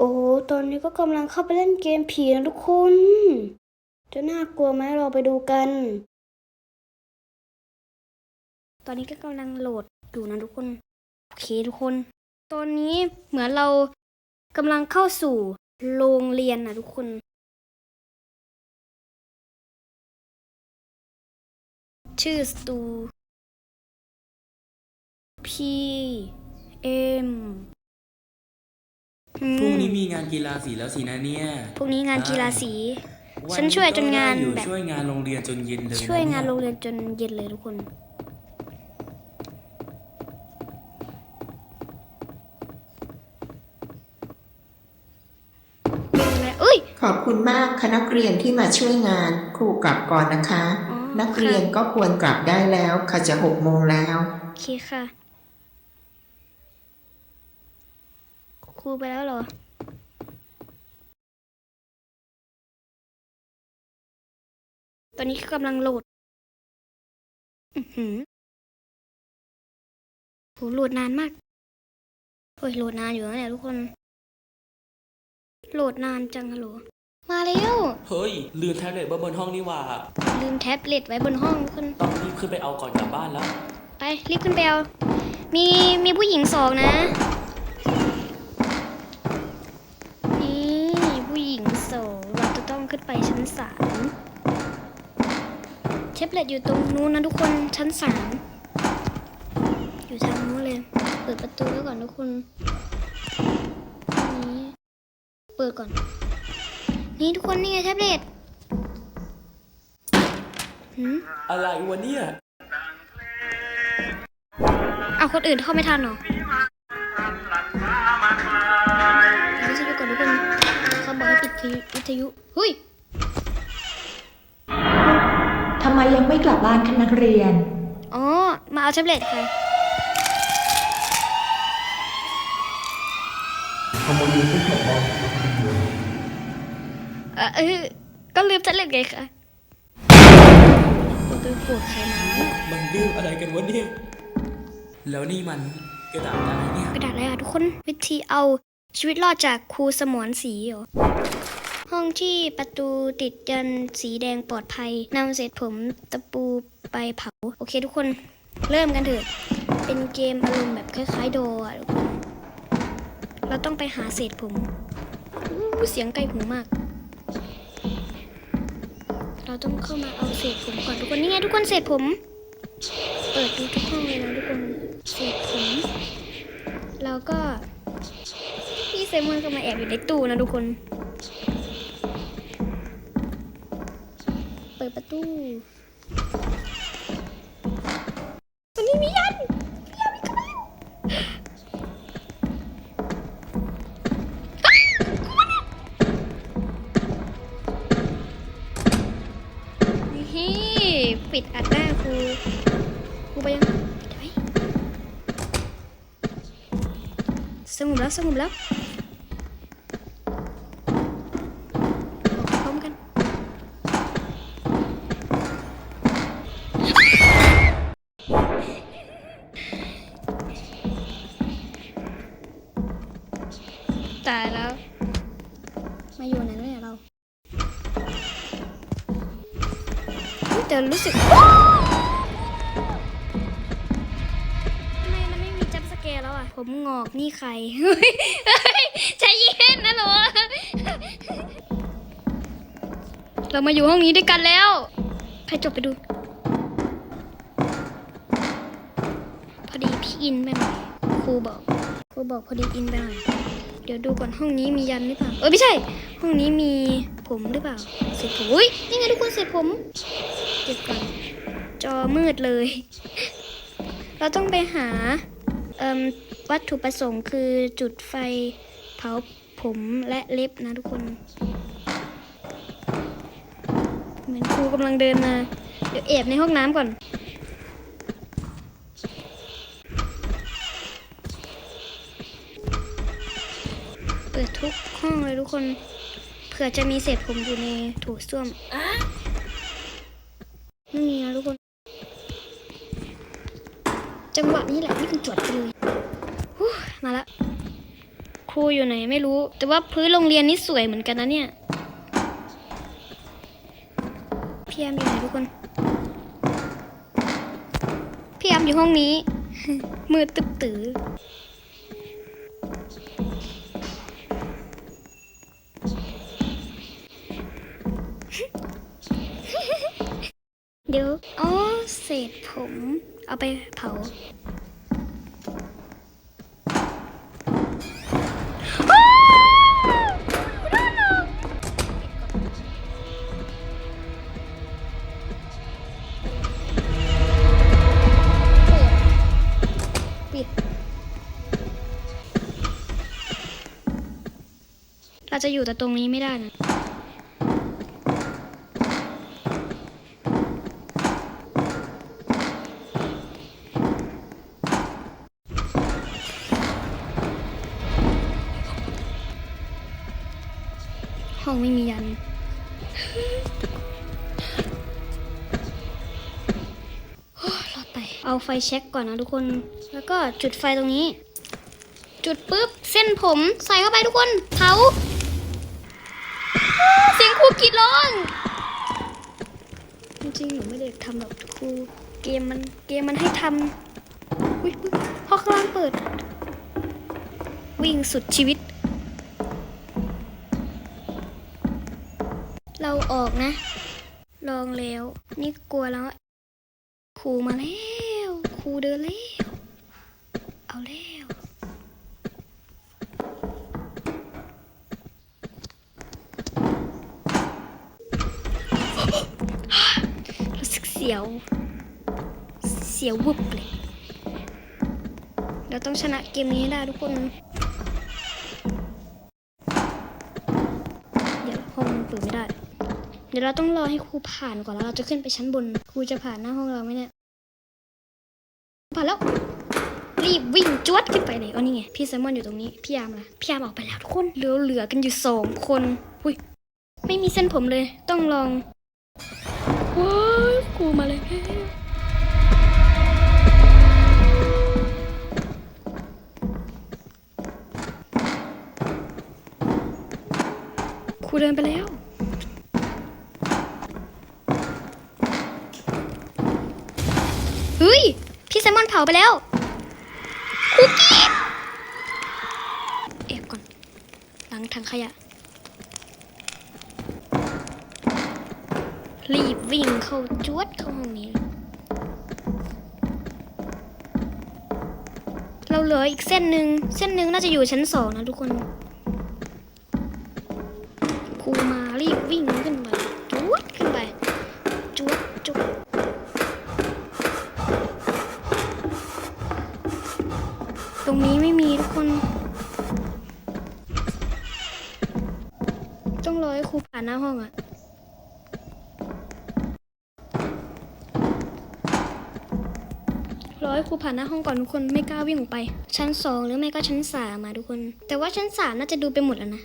โอ้ ตอนนี้ก็กำลังเข้าไปเล่นเกมผีนะทุกคน จะน่ากลัวไหมเราไปดูกัน ตอนนี้ก็กำลังโหลดอยู่นะทุกคน โอเคทุกคน ตอนนี้เหมือนเรากำลังเข้าสู่โรงเรียนนะทุกคน ชื่อสตู P M อืม พรุ่งนี้มีงานกีฬาสีแล้วสินะเนี่ยพรุ่งนี้งานกีฬาสีวัฉันช่วยจนงานก็ได้อยู่แบบช่วยงานโรงเรียนจนเย็นเลยะช่วยงานเโรงเรียนจนเย็นเลยทุกคนอุ้ยขอบคุณมากคณะนักเรียนที่มาช่วยงานครูกลับก่อนนะคะอ๋อนักเรียนก็ควรกลับได้แล้วค่ะจะหกโมงแล้วโอเคค่ะ รูไปแล้วเหรอตอนนี้กำลังโหลดอือหือโหโหลดนานมากโอ้ยโหลดนานอยู่นะเนี่ยทุกคน โหลดนานจังฮัลโหล มาแล้ว เฮ้ย ลืมแท็บเล็ตไว้บนห้องนี่หว่า ลืมแท็บเล็ตไว้บนห้องทุกคน ต้องรีบขึ้นไปเอาก่อนกลับบ้านแล้ว ไปรีบขึ้นไปเอา มีมีผู้หญิงสองนะ นี่ผู้หญิงสองเราจะต้อง ขึ้นไปชั้นสามเทปเล็ตอยู่ตรงนู้นนะทุกคนชั้นสามอยู่ทางนู้นเลย เปิดประตูไว้ก่อนทุกคนนี่เปิดก่อน นี่ทุกคนนี่ไงแท็บเล็ตหืมอะไรวะเนี่ยเอาคนอื่นเข้าไม่ทันเหรอวิทยุก่อนทุกคนเขาบอกให้ปิดวิทยุเฮ้ยำไมยังไม่กลับบ้านคะนักเรียน อ๋อ มาเอาแท็บเล็ตค่ะเออเออก็ลืมแท็บเล็ตไงคะโอ้ยโกรธใครมาเนี่ยมันดื้ออะไรกันวะเนี่ย แล้วนี่มันกระดาษอะไรเนี่ย กระดาษอะไรอะทุกคน วิธีเอาชีวิตรอดจากครูสมอนสีเหรอ ห้องที่ประตูติดยันสีแดงปลอดภัยนำเศษผมตะปูไปเผา โอเคทุกคนเริ่มกันเถอะ เป็นเกมอารมณ์แบบคล้ายๆโดอะทุกคนเราต้องไปหาเศษผมอู้เสียงใกล้หูมาก เราต้องเข้ามาเอาเศษผมก่อนทุกคนนี่ไงทุกคนเศษผม เปิดดูทุกห้องเลยนะทุกคนเศษผมเราก็พี่เซมอนก็มาแอบอยู่ในตู้นะทุกคน ดประตูวันนี้มียันมียันมีกระเป๋านี่ปิดอัดหน้าครูครูไปยังปิดไว้สงบแล้วสงบแล้ว มาอยู่ไหนเนี่ยเราเฮ้ยแต่รู้สึกทำไมมันไม่มีจัมป์สแกร์แล้วอะผมงอกนี่ใครเฮ้ยเฮ้ยใจเย็นนะหรอเรามาอยู่ห้องนี้ด้วยกันแล้ว ใครจบไปดู พอดีพี่อินไปหน่อยครูบอก ครูบอกพอดีอินไปหน่อย เดี๋ยวดูก่อนห้องนี้มียันหรือเปล่า เออไม่ใช่ ห้องนี้มีผมหรือเปล่าเสร็จผมอุ้ยนี่ไงทุกคนเสร็จผมเก็บก่อนจอมืดเลย เราต้องไปหาวัตถุประสงค์คือจุดไฟเผาผมและเล็บนะทุกคน เหมือนครูกำลังเดินมา เดี๋ยวแอบในห้องน้ำก่อน ปิดทุกห้องเลยทุกคนเผื่อจะมีเศษผมอยู่ในโถส้วมไม่มีนะทุกคน จังหวะนี้แหละนี่คือจวดไปเลยมาละครูอยู่ไหนไม่รู้ แต่ว่าพื้นโรงเรียนนี่สวยเหมือนกันนะเนี่ยพี่แอมอยู่ไหนทุกคนพี่แอมอยู่ห้องนี้ มืดตึ๊บตือ ษผมเอาไปเผาเราจะอยู่แต่ตรงนี้ไม่ได้นะ ห้องไม่มียัน รอดไป เอาไฟเช็คก่อนนะทุกคน แล้วก็จุดไฟตรงนี้ จุดปุ๊บ เส้นผมใส่เข้าไปทุกคนเผาเสียงครูกรีดร้อง จริงๆหนูไม่ได้ทำหรอกครูเกมมันเกมมันให้ทำอุ้ยอุ๊ยห้องข้างล่างเปิด วิ่งสุดชีวิต เราออกนะ ลองแล้ว นี่กลัวแล้วครูมาแล้วครูเดินแล้ว เอาแล้วรู้สึกเสียว เสียววุบเลย เราต้องชนะเกมนี้ให้ได้ทุกคน เดี๋ยวห้องมันเปิดไม่ได้ เดี๋ยวเราต้องรอให้ครูผ่านก่อนแล้วเราจะขึ้นไปชั้นบน ครูจะผ่านหน้าห้องเราไหมเนี่ย ผ่านแล้ว รีบวิ่งจวดขึ้นไปเลยเอนี่ไง พี่แซมมอนอยู่ตรงนี้ พี่ยามล่ะ พี่ยามออกไปแล้วทุกคนเหลือเหลือกันอยู่สองคนอุ้ย ไม่มีเส้นผมเลย ต้องลองว้ายครูมาเลยครูเดินไปแล้ว เฮ้ย พี่แซมมอนเผาไปแล้วคุกกี้แอบก่อนหลังถังขยะ รีบวิ่งเข้าจวดเข้าห้องนี้ เราเหลืออีกเส้นหนึ่งเส้นหนึ่งน่าจะอยู่ชั้นสองนะทุกคนครูมารีบวิ่งขึ้นไปจวดขึ้นไปจวดจวด ห้ครูผ่านหน้าห้องอะรอให้ครูผ่านหน้าห้องก่อนทุกคนไม่กล้าวิ่งออกไป ชั้นสองหรือไม่ก็ชั้นสามมาทุกคน แต่ว่าชั้นสามน่าจะดูไปหมดแล้วนะ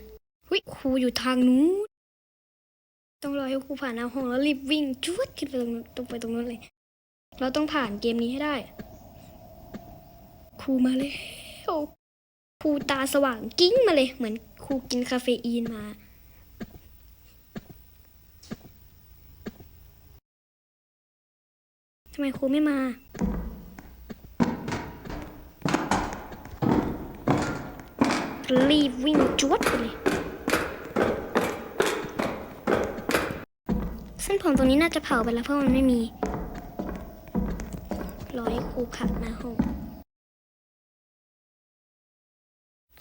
หุยครูอยู่ทางนู้นต้องรอให้ครูผ่านหน้าห้องแล้วรีบวิ่งจุดขึ้นไปตรงตรงไปตรงนู้นเลย เราต้องผ่านเกมนี้ให้ได้ครูมาเลยครูตาสว่างกิ้งมาเลย เหมือนครูกินคาเฟอีนมา ทำไมครูไม่มา รีบวิ่งจวดไปเลยเส้นผมตรงนี้น่าจะเผาไปแล้วเพราะมันไม่มี รอให้ครูขัดหน้าห้อง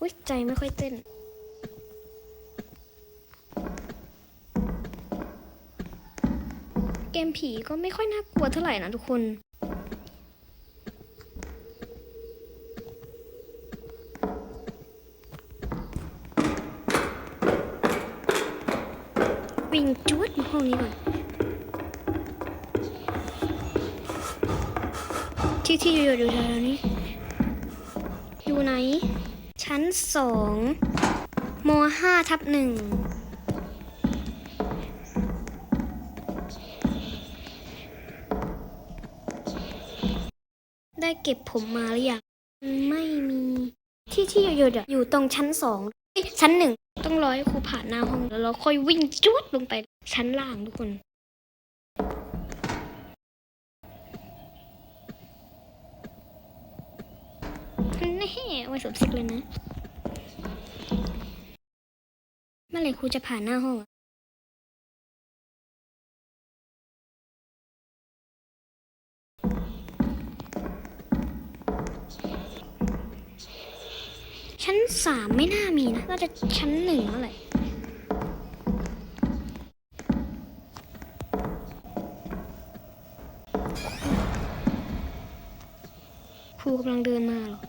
อุ้ยใจไม่ค่อยเต้น เกมผีก็ไม่ค่อยน่ากลัวเท่าไหร่นะทุกคน วิ่งจุดมาห้องนี้ก่อนที่ที่อยู่อยู่แถวนี้ อยู่ไหน ชั้นสองมห้าทับหนึ่ง เก็บผมมาหรือยังไม่มีที่ที่หยดๆอะอยู่ตรงชั้นสองชั้นหนึ่งต้องรอให้ครูผ่านหน้าห้องแล้วเราค่อยวิ่งจุดลงไปชั้นล่างทุกคนแน่ไว้สมศิกเลยนะเมื่อไหร่ครูจะผ่านหน้าห้อง ชั้นสามไม่น่ามีนะน่าจะชั้นหนึ่งเมื่อไหร่ครูกำลังเดินมาหรอ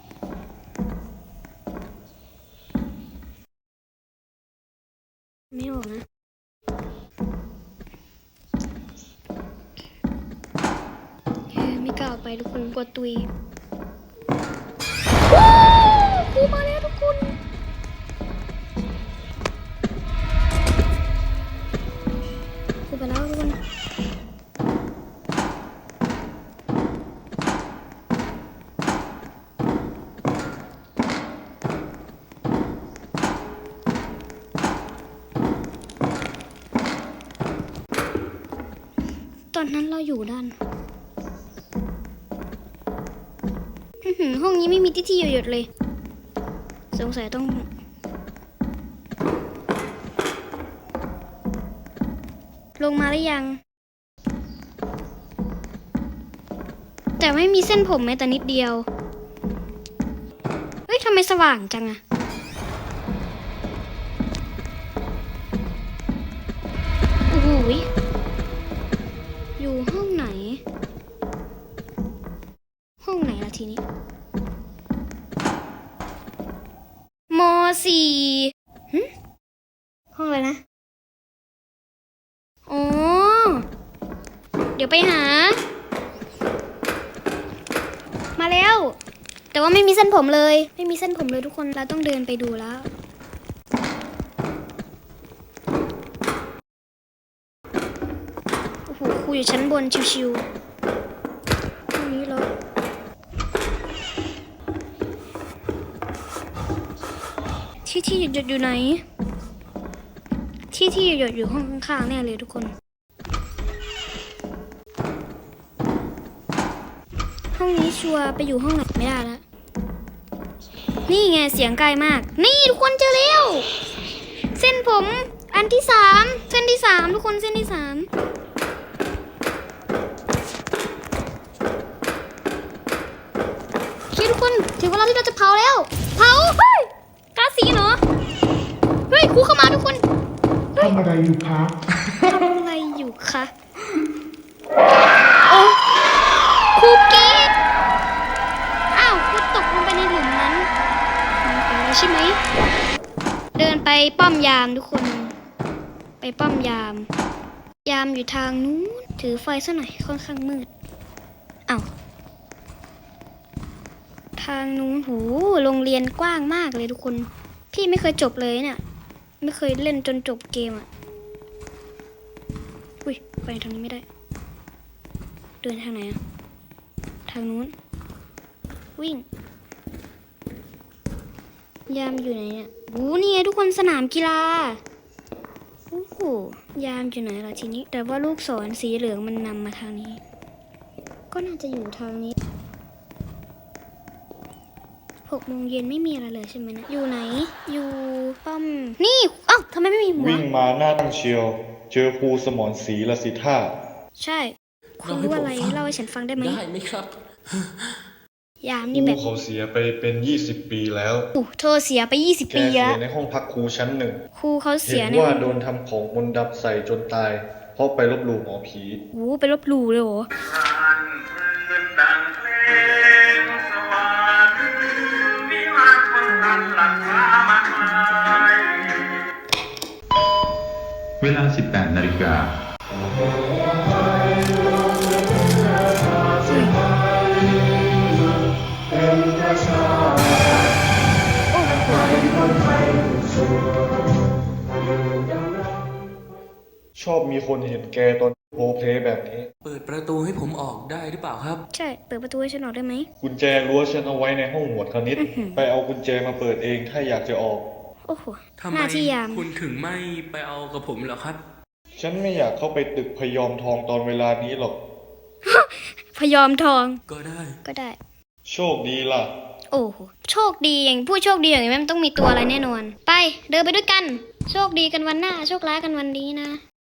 ไม่ออกนะเฮ้ยไม่กล้าออกไปทุกคนกลัวตุยว้าครูมาแล้ว อนนั้นเราอยู่ด้านห้องนี้ไม่มีที่ที่หยุดเลย สงสัยต้องลงมาหรือยัง แต่ไม่มีเส้นผมแม้แต่นิดเดียว เฮ้ยทำไมสว่างจังอะ สี่ห้องอะไรนะ อ๋อ เดี๋ยวไปหา มาแล้ว แต่ว่าไม่มีเส้นผมเลย ไม่มีเส้นผมเลยทุกคน เราต้องเดินไปดูแล้วโอ้โหครูอยู่ชั้นบนชิวๆตรงนี้เหรอ ที่ที่หยดๆอยู่ไหน ที่ที่หยดๆอยู่ห้องข้างๆแน่เลยทุกคน ห้องนี้ชัวร์ไปอยู่ห้องไหนไม่ได้แล้วนี่ไงเสียงไกลมาก นี่ทุกคนเจอแล้ว เส้นผมอันที่สามเส้นที่สามทุกคนเส้นที่สามโอเคทุกคนถึงเวลาที่เราจะเผาแล้ว เผา เฮ้ยกาสีเหรอ เฮ้ยครูเข้ามาทุกคนทำอะไรอยู่คะทำอะไรอยู่คะโอ้ครูเกตอ้าวครูตกลงไปในหลุมนั้นมันไปแล้วใช่ไหม เดินไปป้อมยามทุกคน ไปป้อมยาม ยามอยู่ทางนู้น ถือไฟซะหน่อยค่อนข้างมืดอ้าวทางนู้นหูโรงเรียนกว้างมากเลยทุกคน พี่ไม่เคยจบเลยเนี่ย ไม่เคยเล่นจนจบเกมอะ อุ้ย ไปทางนี้ไม่ได้ เดินทางไหนอะ ทางนู้น วิ่ง ยามอยู่ไหนเนี่ยโอ้นี่ไงทุกคนสนามกีฬา โอ้โห ยามอยู่ไหนล่ะทีนี้ แต่ว่าลูกศรสีเหลืองมันนำมาทางนี้ ก็น่าจะอยู่ทางนี้ หกโมงเย็นไม่มีอะไรเลยใช่ไหมนะอยู่ไหน อยู่ป้อม นี่เอ้าทำไมไม่มีหัว วิ่งมาหน้าตั้งเชียว เจอครูสมรศรีละสิท่า ใช่ คุณรู้อะไรเล่าให้ฉันฟังได้ไหมได้ไหมครับ ยามคนี่รูแบบเขาเสียไปเป็น 20 ปีแล้ว โอ้เธอเสียไป20แกปีเสีแล้ยวในห้องพักครูชั้นหนึ่ง ครูเขาเสีเห็ยนในว่าโดนทำของมนต์ดำใส่จนตาย เพราะไปลบหลู่หมอผี โอ้ไปลบหลู่เลยเหรอ เวลา 18 นาฬิกาชชอบมีคนเห็นแกตอนโพเพลแบบนี้ เปิดประตูให้ผมออกได้หรือเปล่าครับ ใช่ เปิดประตูให้ฉันออกได้ไหมกุญแจรั้วฉันเอาไว้ในห้องหมวดคณิตอื้อหือไปเอากุญแจมาเปิดเองถ้าอยากจะออก โอ้โหทำหไมน้าที่ยาม คุณถึงไม่ไปเอากับผมเหรอครับ ฉันไม่อยากเข้าไปตึกพยอมทองตอนเวลานี้หรอก พยอมทอง ก็ได้ ก็ได้ โชคดีล่ะ โอ้โห โชคดีอย่างผู้โชคดีอย่างนี้มันต้องมีตัวอะไรแน่นอน ไป เดินไปด้วยกัน โชคดีกันวันหน้า โชคร้ายกันวันนี้นะ